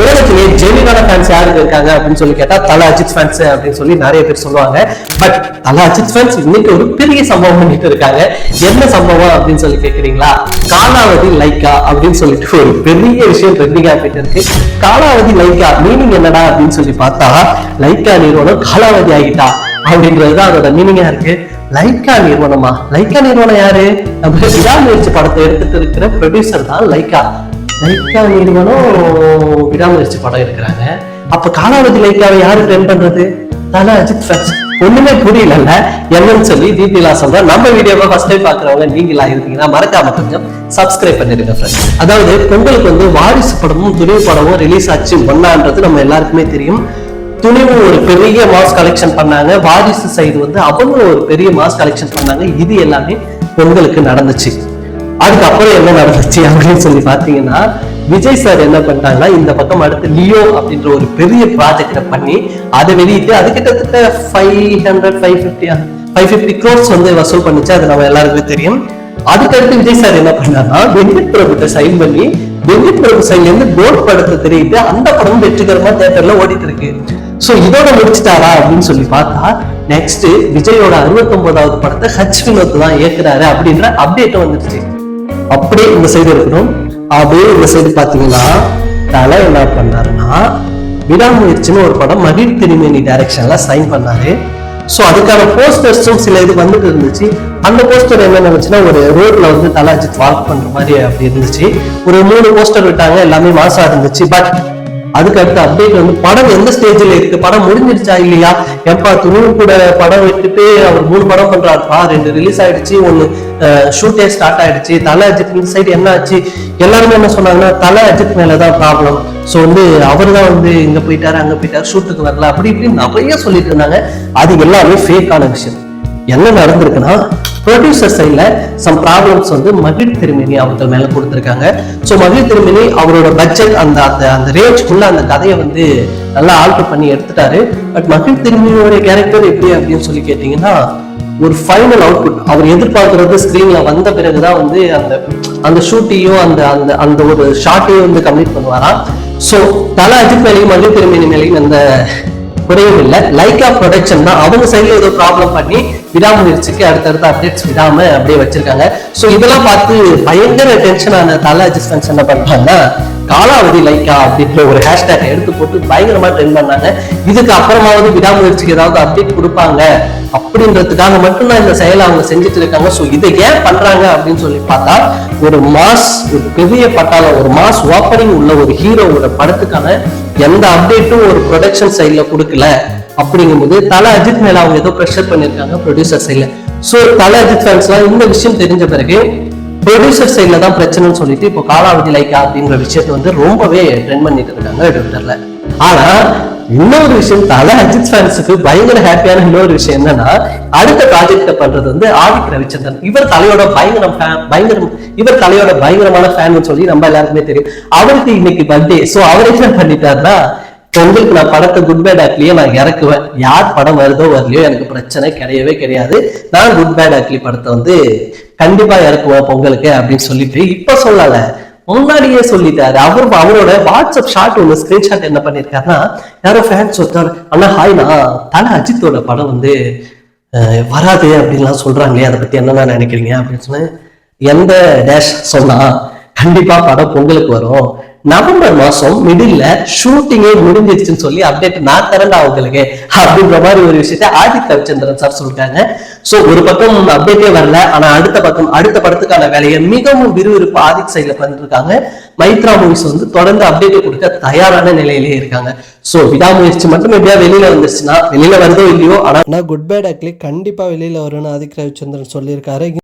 உலகத்திலே ஜெனிவான ஃபேன்ஸ் யாருக்கு இருக்காங்க அப்படின்னு சொல்லி கேட்டா தல அஜித் ஃபேன்ஸ் அப்படின்னு சொல்லி நிறைய பேர் சொல்லுவாங்க. பட் தல அஜித் ஃபேன்ஸ் இன்னைக்கு ஒரு பெரிய சம்பவம் பண்ணிட்டு இருக்காங்க. என்ன சம்பவம் அப்படின்னு சொல்லி கேக்குறீங்களா? காலாவதி லைக்கா அப்படின்னு சொல்லிட்டு ஒரு பெரிய விஷயம் ட்ரெண்டிங் ஆகிட்டு இருக்கு. காலாவதி லைக்கா மீனிங் என்னடா அப்படின்னு சொல்லி பார்த்தா லைக்கா நிறுவனம் காலாவதி ஆகிட்டா அப்படின்றதுதான் அதோட மீனிங்கா இருக்கு. லைக்கா நிறுவனமா? லைக்கா நிறுவனம் யாரு? நம்ம விடாமுயற்சி படத்தை எடுத்துட்டு இருக்கிற ப்ரொடியூசர் தான் லைக்கா லைக்கா நிறுவனம் விடாமுயற்சி படம் எடுக்கிறாங்க அப்ப காலாவதி லைக்காவை யாரு ட்ரெண்ட் பண்றது? தானே அஜித் ஃபேன்ஸ் ஒண்ணுமே புரியலல்ல. என்னன்னு சொல்லி டீட்டெயிலா சொல்றேன் நம்ம வீடியோவை ஃபர்ஸ்ட் டைம் பாக்குறவங்க நீங்களா இருக்கீங்கன்னா மறக்காம கொஞ்சம் சப்ஸ்கிரைப் பண்ணிருங்க ஃப்ரெண்ட்ஸ் அதாவது பொங்கலுக்கு வந்து வாரிசு படமும் துணிவு படமும் ரிலீஸ் ஆச்சு ஒன்னான்றது நம்ம எல்லாருக்குமே தெரியும். துணிவு ஒரு பெரிய மாஸ் கலெக்ஷன் பண்ணாங்க. வாரிசு சைடு வந்து அவங்களும் ஒரு பெரிய மாஸ் கலெக்ஷன் பண்ணாங்க. இது எல்லாமே பொங்கலுக்கு நடந்துச்சு. அதுக்கப்புறம் என்ன நடந்துச்சு அப்படின்னு சொல்லி பாத்தீங்கன்னா விஜய் சார் என்ன பண்ணிட்டாங்கன்னா இந்த பக்கம் அடுத்து லியோ அப்படின்ற ஒரு பெரிய ப்ராஜெக்ட பண்ணி அதை வெளியிட்டு அது கிட்டத்தட்ட ஃபைவ் ஹண்ட்ரட் ஃபைவ் ஃபிஃப்டியா ஃபைவ் ஃபிஃப்டி க்ரோர்ஸ் வந்து வசூல் பண்ணுச்சு. அது நம்ம எல்லாருக்குமே தெரியும். அதுக்கடுத்து விஜய் சார் என்ன பண்ணாருன்னா வெங்கட் பிரபுட்ட சைன் பண்ணி வெங்கட் பிரபு சைட்ல இருந்து கோட் படத்தை தெரிவித்து அந்த படம் வெற்றிகரமா தேட்டர்ல ஓடிட்டு இருக்கு. சோ இதோட முடிச்சிட்டாரா அப்படின்னு சொல்லி பார்த்தா நெக்ஸ்ட் விஜயோட 69வது படத்தை ஹச் வினோத் தான் ஏற்கிறாரு அப்படின்ற அப்டேட்டும் வந்துருச்சு. அப்படியே இந்த சைடு இருக்கணும். அப்படியே இந்த சைடு பார்த்தீங்கன்னா தலை என்ன பண்ணாருன்னா விடாமுயற்சின்னு ஒரு படம் மகிழ் திருமேனி டைரக்ஷன்ல சைன் பண்ணாரு. ஸோ அதுக்கான போஸ்டர்ஸும் சில இது வந்துட்டு இருந்துச்சு. அந்த போஸ்டர் என்ன நினைச்சுன்னா ஒரு ரோட்ல வந்து தலாஜித் வாக் பண்ற மாதிரி அப்படி இருந்துச்சு. ஒரு மூணு போஸ்டர் விட்டாங்க எல்லாமே மாசா இருந்துச்சு. பட் அதுக்கு அடுத்த அப்டேட் வந்து படம் எந்த ஸ்டேஜ்ல இருக்கு? படம் முடிஞ்சிருச்சா இல்லையா? எப்பா துணிவு கூட படம் விட்டுட்டு அவர் மூணு படம் பண்றாருப்பா? ரெண்டு ரிலீஸ் ஆயிடுச்சு ஒன்னு ஷூட்டே ஸ்டார்ட் ஆயிடுச்சு. தலை அஜித் இந்த சைடு என்ன ஆச்சு? எல்லாருமே என்ன சொன்னாங்கன்னா தலை அஜித் மேலதான் ப்ராப்ளம் ஸோ வந்து அவர் தான் வந்து இங்க போயிட்டாரு அங்க போயிட்டாரு ஷூட்டுக்கு வரல அப்படி இப்படின்னு நிறைய சொல்லிட்டு இருந்தாங்க. அது எல்லாமே ஃபேக்கான விஷயம். என்ன நடந்திருக்குன்னா ப்ரொடியூசர் சைடில் சம் ப்ராப்ளம்ஸ் வந்து மகிழ் திருமணி அவர்கள் மேலே கொடுத்துருக்காங்க. ஸோ மகிழ் திருமணி அவரோட பட்ஜெட் அந்த அந்த அந்த ரேஞ்ச்குள்ள அந்த கதையை வந்து நல்லா ஆல்டர் பண்ணி எடுத்துட்டாரு. பட் மகிழ் திருமணியோட கேரக்டர் எப்படி அப்படின்னு சொல்லி கேட்டிங்கன்னா ஒரு ஃபைனல் அவுட்புட் அவர் எதிர்பார்க்கறது ஸ்க்ரீன்ல வந்த பிறகுதான் வந்து அந்த அந்த ஷூட்டையும் அந்த அந்த அந்த ஒரு ஷாட்டையும் வந்து கம்ப்ளீட் பண்ணுவாராம். ஸோ தல அஜித் மேலையும் மகிழ் திருமணி மேலையும் அந்த குறையும் இல்லை. லைக்கா ப்ரொடக்ஷன் தான். அவங்க சைடில் ஏதோ ப்ராப்ளம் பண்ணி விடாமுயற்சிக்கு அடுத்தடுத்த அப்டேட்ஸ் விடாம அப்படியே வச்சிருக்காங்க. ஸோ இதெல்லாம் பார்த்து பயங்கர டென்ஷன் ஆன தல என்ன பண்றாங்கன்னா காலாவதி லைக்கா அப்படின்ற ஒரு ஹேஷ்டேக் எடுத்து போட்டு பயங்கரமா ட்ரெண்ட் பண்ணாங்க. இதுக்கு அப்புறமாவது விடாமுயற்சிக்கு ஏதாவது அப்டேட் கொடுப்பாங்க அப்படின்றதுக்காக மட்டும்தான் இந்த செயலை அவங்க செஞ்சுட்டு இருக்காங்க. ஸோ இதை ஏன் பண்றாங்க அப்படின்னு சொல்லி பார்த்தா ஒரு மாஸ் ஒரு பெரிய பட்டாளம் ஒரு மாஸ் ஓப்பனிங் உள்ள ஒரு ஹீரோவோட படத்துக்கான எந்த அப்டேட்டும் ஒரு ப்ரொடக்ஷன் சைட்ல கொடுக்கல. அப்படிங்கும்போது தல அஜித் மேல அவங்க ஏதோ ப்ரெஷர் பண்ணிருக்காங்க ப்ரொடியூசர் சைட்ல ஸோ தல அஜித் ஃபேன்ஸ்லாம் இந்த விஷயம் தெரிஞ்ச பிறகு ப்ரொடியூசர் சைட்ல தான் பிரச்சனைன்னு சொல்லிட்டு இப்போ காலாவதி லைக்கா அப்படிங்கிற விஷயத்தை வந்து ரொம்பவே ட்ரெண்ட் பண்ணிட்டு இருக்காங்க ட்விட்டர்ல ஆனா இன்னொரு விஷயம் தல அஜித் ஃபேன்ஸுக்கு பயங்கர ஹாப்பியான இன்னொரு விஷயம் என்னன்னா அடுத்த ப்ராஜெக்ட் பண்றது வந்து ஆதிக் ரவிச்சந்திரன். இவர் தலையோட பயங்கரம் பயங்கரம் இவர் தலையோட பயங்கரமான ஃபேன் சொல்லி நம்ம எல்லாருக்குமே தெரியும். அவருக்கு இன்னைக்கு பர்த்டே சோ அவர் என்ன பண்ணிட்டாருன்னா பொங்கலுக்கு நான் படத்தை குட் பேட் ஆக்லியே நான் இறக்குவேன். யார் படம் வருதோ வரலையோ எனக்கு பிரச்சனை கிடையவே கிடையாது. நான் குட் பேட் ஆக்லி படத்தை வந்து கண்டிப்பா இறக்குவேன் பொங்கலுக்கு அப்படின்னு சொல்லிட்டு இப்ப சொல்லல. முன்னாடியே சொல்லிட்டாரு. அவர் அவரோட வாட்ஸ்அப் ஷாட் ஒன்று ஸ்கிரீன்ஷாட் என்ன பண்ணிருக்காருன்னா யாரோ ஃபேன்ஸ் ஒருத்தர் அண்ணா ஹாய்னா தலை அஜித்தோட படம் வந்து வராது அப்படின்லாம் சொல்றாங்களே அதை பத்தி என்னென்ன நினைக்கிறீங்க அப்படின்னு சொன்னேன். எந்த டேஷ் சொன்னா கண்டிப்பா படம் பொங்கலுக்கு வரும். நவம்பர் மாசம் மிடில்ல ஷூட்டிங்கே முடிஞ்சிருச்சுன்னு சொல்லி அப்டேட் நான் தரண்டா உங்களுக்கு அப்படின்ற மாதிரி ஒரு விஷயத்த ஆதித் ரவிச்சந்திரன் சார் சொல்லிட்டாங்க. சோ ஒரு பக்கம் அப்டேட்டே வரல ஆனா அடுத்த பக்கம் அடுத்த படத்துக்கான வேலையை மிகவும் விறுவிறுப்பு ஆதித் சைட்ல பண்ணிருக்காங்க. மைத்ரா மூவிஸ் வந்து தொடர்ந்து அப்டேட் கொடுக்க தயாரான நிலையிலேயே இருக்காங்க. சோ விடாமுயற்சி மட்டும் எப்படியா வெளியில வந்துருச்சுன்னா வெளியில வருதோ இல்லையோ ஆனா ஆனால் குட் பேட் அக்லி கண்டிப்பா வெளியில வரும்னு ஆதிக் ரவிச்சந்திரன் சொல்லியிருக்காரு.